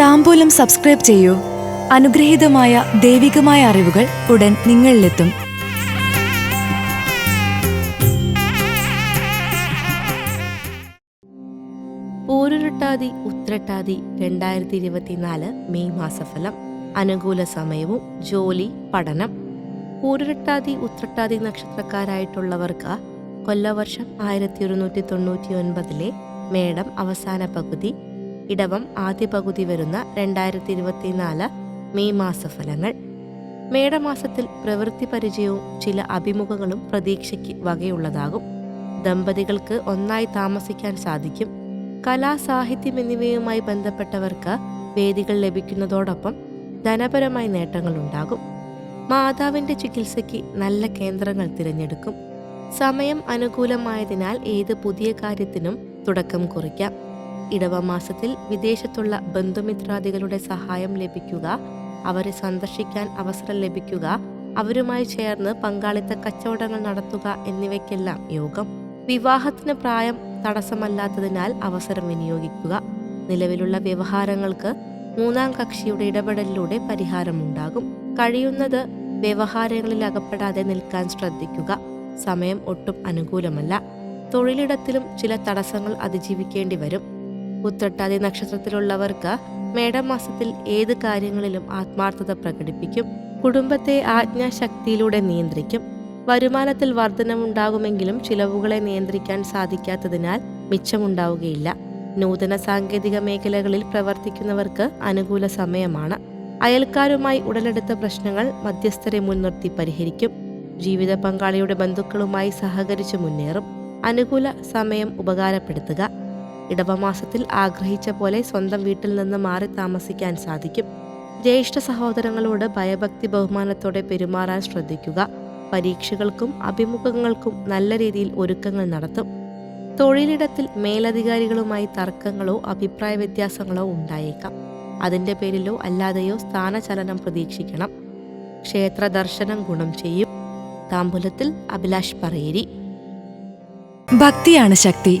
താമ്പൂലം subscribe ചെയ്യൂ. അനുഗ്രഹീതമായ ദൈവികമായ അറിവുകൾ ഉടൻ നിങ്ങളിലെത്തും. പൂരുരുട്ടാതി ഉത്രട്ടാതി രണ്ടായിരത്തി ഇരുപത്തിനാല് മെയ് മാസഫലം അനുകൂല സമയവും ജോലി പഠനം. പൂരുരുട്ടാതി ഉത്രട്ടാതി നക്ഷത്രക്കാരായിട്ടുള്ളവർക്ക് കൊല്ലവർഷം ആയിരത്തി ഒരുന്നൂറ്റി തൊണ്ണൂറ്റി ഒൻപതിലെ മേടം അവസാന പകുതി ഇടവം ആദ്യ പകുതി വരുന്ന രണ്ടായിരത്തി ഇരുപത്തിനാല് മെയ് മാസഫലങ്ങൾ. മേടമാസത്തിൽ പ്രവൃത്തി പരിചയവും ചില അഭിമുഖങ്ങളും പ്രതീക്ഷയ്ക്ക് വകയുള്ളതാകും. ദമ്പതികൾക്ക് ഒന്നായി താമസിക്കാൻ സാധിക്കും. കലാ സാഹിത്യം എന്നിവയുമായി ബന്ധപ്പെട്ടവർക്ക് വേദികൾ ലഭിക്കുന്നതോടൊപ്പം ധനപരമായി നേട്ടങ്ങൾ ഉണ്ടാകും മാതാവിന്റെ ചികിത്സയ്ക്ക് നല്ല കേന്ദ്രങ്ങൾ തിരഞ്ഞെടുക്കും. സമയം അനുകൂലമായതിനാൽ ഏത് പുതിയ കാര്യത്തിനും തുടക്കം കുറിക്കാം. ഇടവമാസത്തിൽ വിദേശത്തുള്ള ബന്ധുമിത്രാദികളുടെ സഹായം ലഭിക്കുക അവരെ സന്ദർശിക്കാൻ അവസരം ലഭിക്കുക അവരുമായി ചേർന്ന് പങ്കാളിത്ത കച്ചവടങ്ങൾ നടത്തുക എന്നിവയ്ക്കെല്ലാം യോഗം. വിവാഹത്തിന് പ്രായം തടസ്സമല്ലാത്തതിനാൽ അവസരം വിനിയോഗിക്കുക. നിലവിലുള്ള വ്യവഹാരങ്ങൾക്ക് മൂന്നാം കക്ഷിയുടെ ഇടപെടലിലൂടെ പരിഹാരമുണ്ടാകും. കഴിയുന്നത് വ്യവഹാരങ്ങളിൽ അകപ്പെടാതെ നിൽക്കാൻ ശ്രദ്ധിക്കുക. സമയം ഒട്ടും അനുകൂലമല്ല. തൊഴിലിടത്തിലും ചില തടസ്സങ്ങൾ അതിജീവിക്കേണ്ടി വരും. ഉത്രട്ടാതി നക്ഷത്രത്തിലുള്ളവർക്ക് മേടമാസത്തിൽ ഏത് കാര്യങ്ങളിലും ആത്മാർത്ഥത പ്രകടിപ്പിക്കും. കുടുംബത്തെ ആജ്ഞാശക്തിയിലൂടെ നിയന്ത്രിക്കും. വരുമാനത്തിൽ വർധനമുണ്ടാകുമെങ്കിലും ചിലവുകളെ നിയന്ത്രിക്കാൻ സാധിക്കാത്തതിനാൽ മിച്ചമുണ്ടാവുകയില്ല. നൂതന സാങ്കേതിക മേഖലകളിൽ പ്രവർത്തിക്കുന്നവർക്ക് അനുകൂല സമയമാണ്. അയൽക്കാരുമായി ഉടലെടുത്ത പ്രശ്നങ്ങൾ മധ്യസ്ഥരെ മുൻനിർത്തി പരിഹരിക്കും. ജീവിത പങ്കാളിയുടെ ബന്ധുക്കളുമായി സഹകരിച്ച് മുന്നേറും. അനുകൂല സമയം ഉപകാരപ്പെടുത്തുക. ഇടവമാസത്തിൽ ആഗ്രഹിച്ച പോലെ സ്വന്തം വീട്ടിൽ നിന്ന് മാറി താമസിക്കാൻ സാധിക്കും. ജ്യേഷ്ഠ സഹോദരങ്ങളോട് ഭയഭക്തി ബഹുമാനത്തോടെ പെരുമാറാൻ ശ്രദ്ധിക്കുക. പരീക്ഷകൾക്കും അഭിമുഖങ്ങൾക്കും നല്ല രീതിയിൽ ഒരുക്കങ്ങൾ നടത്തും. തൊഴിലിടത്തിൽ മേലധികാരികളുമായി തർക്കങ്ങളോ അഭിപ്രായ വ്യത്യാസങ്ങളോ ഉണ്ടായേക്കാം. അതിന്റെ പേരിലോ അല്ലാതെയോ സ്ഥാനചലനം പ്രതീക്ഷിക്കണം. ക്ഷേത്ര ദർശനം ഗുണം ചെയ്യും. താമ്പുലത്തിൽ അഭിലാഷ് പറയേരി. ഭക്തിയാണ് ശക്തി.